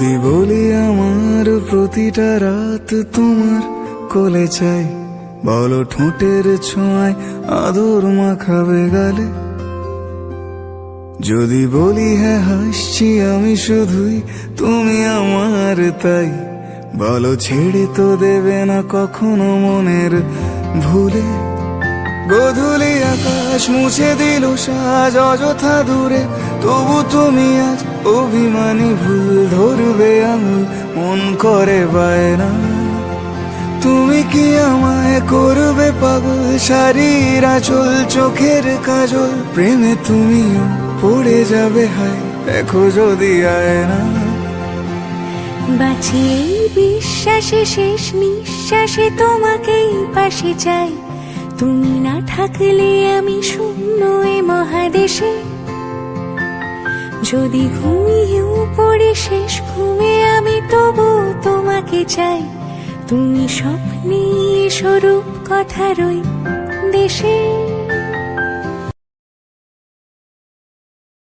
বলি আমার প্রতিটা রাত তোমার কোলে চাই। বলো ঠোঁটের ছোঁয়ায় আদর মাখাবে গালে। যদি বলি হ্যাঁ হাসছি আমি শুধুই, তুমি আমার তাই। বলো ছেড়ে তো দেবে না কখনো মনের ভুলে। গধুলি আকাশ মুছে দিল সাজ অযথা দূরে, তবু তুমি আজ অভিমানী ভুল ধরবে আঙুল, মন করে বায়না। তুমি কি আমায় করবে পাগল? শাড়ির আঁচল, চোখের কাজল, প্রেমে তুমিও পড়ে যাবে হায়, দেখো যদি আয় না বাঁচি এই বিশ্বাসে, শেষ নিঃশ্বাসে তোমাকেই পাশে চাই। তুমি না থাকলে আমি শূন্য যদি ঘুমিয়েও পড়ে শেষ ঘুমে আমি তবু তোমাকে চাই। তুমি স্বপ্নে স্বরূপ কথারই দেশে